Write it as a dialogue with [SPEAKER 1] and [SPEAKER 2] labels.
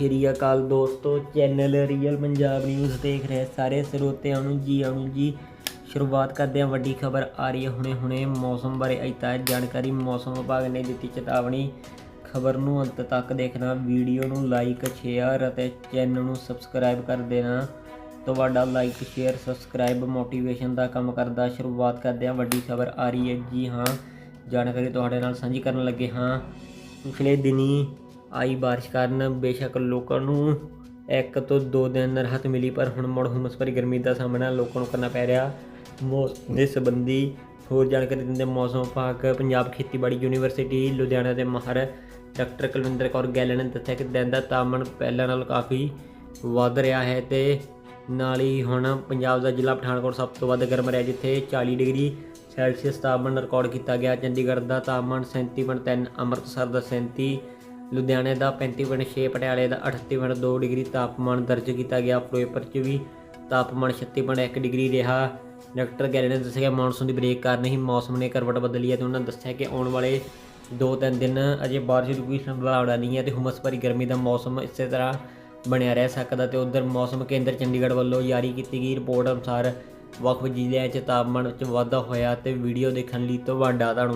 [SPEAKER 1] ਸ੍ਰੀ ਅਕਾਲ ਦੋਸਤੋ channel real Punjab news ਦੇਖ ਰਹੇ ਸਾਰੇ ਸਰੋਤਿਆਂ ਨੂੰ ਜੀ ਆਇਆਂ ਜੀ। ਸ਼ੁਰੂਆਤ ਕਰਦੇ ਹਾਂ, ਵੱਡੀ ਖਬਰ ਆ ਰਹੀ ਹੈ ਹੁਣੇ ਹੁਣੇ, ਮੌਸਮ ਬਾਰੇ ਅਜ ਜਾਣਕਾਰੀ ਮੌਸਮ ਵਿਭਾਗ ਨੇ ਦਿੱਤੀ ਚੇਤਾਵਨੀ। ਖਬਰ ਨੂੰ ਅੰਤ ਤੱਕ ਦੇਖਣਾ, ਵੀਡੀਓ ਨੂੰ ਲਾਈਕ ਸ਼ੇਅਰ ਅਤੇ ਚੈਨਲ ਨੂੰ ਸਬਸਕ੍ਰਾਈਬ ਕਰ ਦੇਣਾ। ਤੁਹਾਡਾ ਲਾਈਕ ਸ਼ੇਅਰ ਸਬਸਕ੍ਰਾਈਬ ਮੋਟੀਵੇਸ਼ਨ ਦਾ ਕੰਮ ਕਰਦਾ। ਸ਼ੁਰੂਆਤ ਕਰਦੇ ਹਾਂ, ਵੱਡੀ ਖਬਰ ਆ ਰਹੀ ਹੈ ਜੀ ਹਾਂ। ਜਾਣਕਾਰੀ ਤੁਹਾਡੇ ਨਾਲ ਸਾਂਝੀ ਕਰਨ ਲੱਗੇ ਹਾਂ। ਪਿਛਲੇ ਦਿਨੀ ਆਈ ਬਾਰਿਸ਼ ਕਾਰਨ ਬੇਸ਼ੱਕ ਲੋਕਾਂ ਨੂੰ ਇੱਕ ਤੋਂ ਦੋ ਦਿਨ ਰਾਹਤ ਮਿਲੀ, ਪਰ ਹੁਣ ਮੁੜ ਹੁਮਸ ਭਰੀ ਗਰਮੀ ਦਾ ਸਾਹਮਣਾ ਲੋਕਾਂ ਨੂੰ ਕਰਨਾ ਪੈ ਰਿਹਾ। ਮੌਸਮ ਦੇ ਸੰਬੰਧੀ ਹੋਰ ਜਾਣਕਾਰੀ ਦਿੰਦੇ ਮੌਸਮ ਵਿਭਾਗ ਪੰਜਾਬ ਖੇਤੀਬਾੜੀ ਯੂਨੀਵਰਸਿਟੀ, ਲੁਧਿਆਣਾ ਦੇ ਮਾਹਰ ਡਾਕਟਰ ਕੁਲਵਿੰਦਰ ਕੌਰ ਗੈਲ ਨੇ ਦੱਸਿਆ ਕਿ ਦਿਨ ਦਾ ਤਾਪਮਾਨ ਪਹਿਲਾਂ ਨਾਲੋਂ ਕਾਫੀ ਵੱਧ ਰਿਹਾ ਹੈ ਤੇ ਨਾਲ ਹੀ ਹੁਣ ਪੰਜਾਬ ਦਾ ਜ਼ਿਲ੍ਹਾ ਪਠਾਨਕੋਟ ਸਭ ਤੋਂ ਵੱਧ ਗਰਮ ਰਿਹਾ, ਜਿੱਥੇ 40 ਡਿਗਰੀ ਸੈਲਸੀਅਸ ਤਾਪਮਾਨ ਰਿਕਾਰਡ ਕੀਤਾ ਗਿਆ। ਚੰਡੀਗੜ੍ਹ ਦਾ ਤਾਪਮਾਨ 37.3 ਅੰਮ੍ਰਿਤਸਰ ਦਾ 37 ਲੁਧਿਆਣੇ ਦਾ 35.6 ਪਟਿਆਲੇ ਦਾ 38.2 ਡਿਗਰੀ ਤਾਪਮਾਨ ਦਰਜ ਕੀਤਾ ਗਿਆ। ਫਿਰੋਜ਼ਪੁਰ 'ਚ ਵੀ ਤਾਪਮਾਨ 36.1 ਡਿਗਰੀ ਰਿਹਾ। ਡਾਕਟਰ ਗੈਰੀ ਨੇ ਦੱਸਿਆ ਕਿ ਮੌਨਸੂਨ ਦੀ ਬ੍ਰੇਕ ਕਾਰਨ ਹੀ ਮੌਸਮ ਨੇ ਕਰਵਟ ਬਦਲੀ ਹੈ ਤੇ ਉਹਨਾਂ ਦੱਸਿਆ ਕਿ ਆਉਣ ਵਾਲੇ 2-3 ਦਿਨ ਅਜੇ ਬਾਰਿਸ਼ ਦੀ ਕੋਈ ਸੰਭਾਵਨਾ ਨਹੀਂ ਹੈ ਤੇ ਹੁਮਸ ਭਰੀ ਗਰਮੀ ਦਾ ਮੌਸਮ ਇਸੇ ਤਰ੍ਹਾਂ ਬਣਿਆ ਰਹਿ ਸਕਦਾ ਤੇ ਉਧਰ ਮੌਸਮ ਕੇਂਦਰ ਚੰਡੀਗੜ੍ਹ ਵੱਲੋਂ ਜਾਰੀ ਕੀਤੀ ਗਈ ਰਿਪੋਰਟ ਅਨੁਸਾਰ ਵੱਖ ਵੱਖ ਜ਼ਿਲ੍ਹਿਆਂ 'ਚ ਤਾਪਮਾਨ ਵਿੱਚ ਵਾਧਾ ਹੋਇਆ ਤੇ ਵੀਡੀਓ ਦੇਖਣ ਲਈ ਤੁਹਾਡਾ ਧੰਨਵਾਦ।